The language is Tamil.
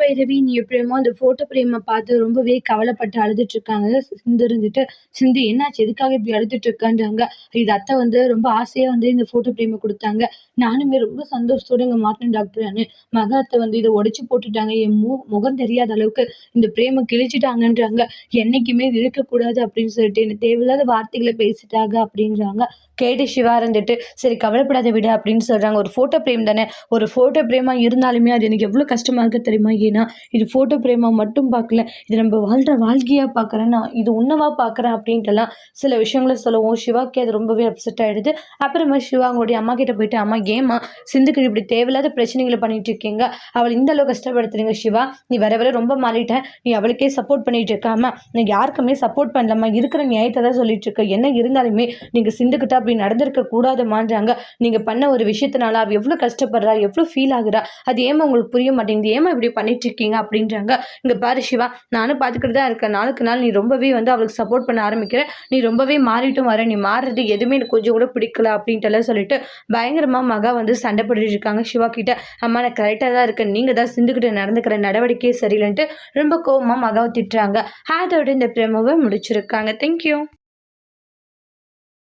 பைரவி நீ எப்படியுமோ அந்த ஃபோட்டோ பிரேமை பார்த்து ரொம்பவே கவலைப்பட்டு அழுதுட்டு இருக்காங்க. சிந்து இருந்துட்டு சிந்து என்னாச்சு? எதுக்காக இப்படி அழுதுட்டு இருக்கான்றாங்க. இது அத்தை வந்து ரொம்ப ஆசையாக வந்து இந்த ஃபோட்டோ பிரேமை கொடுத்தாங்க. நானுமே ரொம்ப சந்தோஷத்தோட இங்கே மாட்டினேன் டாக்டர் மகாத்தை வந்து இதை உடச்சி போட்டுட்டாங்க. என் மு முகம் தெரியாத அளவுக்கு இந்த பிரேமை கிழிச்சிட்டாங்கன்றாங்க. என்னைக்குமே இது இருக்கக்கூடாது அப்படின்னு சொல்லிட்டு எனக்கு தேவையில்லாத வார்த்தைகளை பேசிட்டாங்க அப்படின்றாங்க. கேட்டு சிவா இருந்துட்டு சரி கவலைப்படாத விட அப்படின்னு சொல்கிறாங்க ஒரு ஃபோட்டோ பிரேம் தானே. ஒரு ஃபோட்டோ பிரேமாக இருந்தாலுமே அது எனக்கு எவ்வளோ கஷ்டமாக இருக்குது தெரியுமா? அப்படின்னா இது ஃபோட்டோ பிரேமாக மட்டும் பார்க்கல இது நம்ம வாழ்கிற வாழ்க்கையாக பார்க்குறேன் நான் இது உன்னவா பார்க்குறேன் அப்படின்ட்டுலாம் சில விஷயங்களை சொல்லவும். சிவாக்கு அது ரொம்பவே அப்செட் ஆகிடுது அப்புறமா சிவா அவங்களுடைய அம்மா கிட்ட போயிட்டு அம்மா ஏமா சிந்துக்கு இப்படி தேவையில்லாத பிரச்சனைகளை பண்ணிட்டு இருக்கீங்க? அவள் இந்த அளவு கஷ்டப்படுத்துறீங்க சிவா. நீ வர வர ரொம்ப மாறிட்ட. நீ அவளுக்கே சப்போர்ட் பண்ணிட்டு இருக்காம நீ யாருக்குமே சப்போர்ட் பண்ணலாமா இருக்கிற நியாயத்தை தான் சொல்லிட்டு இருக்க. என்ன இருந்தாலுமே நீங்கள் சிந்துக்கிட்ட அப்படி நடந்திருக்க கூடாதுமான்றாங்க. நீங்கள் பண்ண ஒரு விஷயத்தினால அவள் எவ்வளோ கஷ்டப்படுறா எவ்வளோ ஃபீல் ஆகுறா. அது ஏமா உங்களுக்கு புரிய மாட்டேங்குது? ஏமா இப்படி பண்ணிட்டு இருக்கீங்க அப்படின்றாங்க. இங்கே பாரு சிவா நானும் பார்த்துக்கிட்டு தான் இருக்கேன். நாளுக்கு நாள் நீ ரொம்பவே வந்து அவளுக்கு சப்போர்ட் பண்ண ஆரம்பிக்கிற. நீ ரொம்பவே மாறிட்டும் வர. நீ மாறுறது எதுவுமே எனக்கு கொஞ்சம் கூட பிடிக்கல அப்படின்ட்டுலாம் சொல்லிட்டு பயங்கரமாக மகா வந்து சண்டை போட்டுட்டு இருக்காங்க சிவா கிட்ட. அம்மா நான் கரெக்டாக தான் இருக்கேன். நீங்கள் தான் சிந்துக்கிட்ட நடந்துக்கிற நடவடிக்கையே சரியில்லைன்ட்டு ரொம்ப கோவமாக மகாவை திட்டுறாங்க. அதோட இந்த பிரேமாவை முடிச்சிருக்காங்க. தேங்க்யூ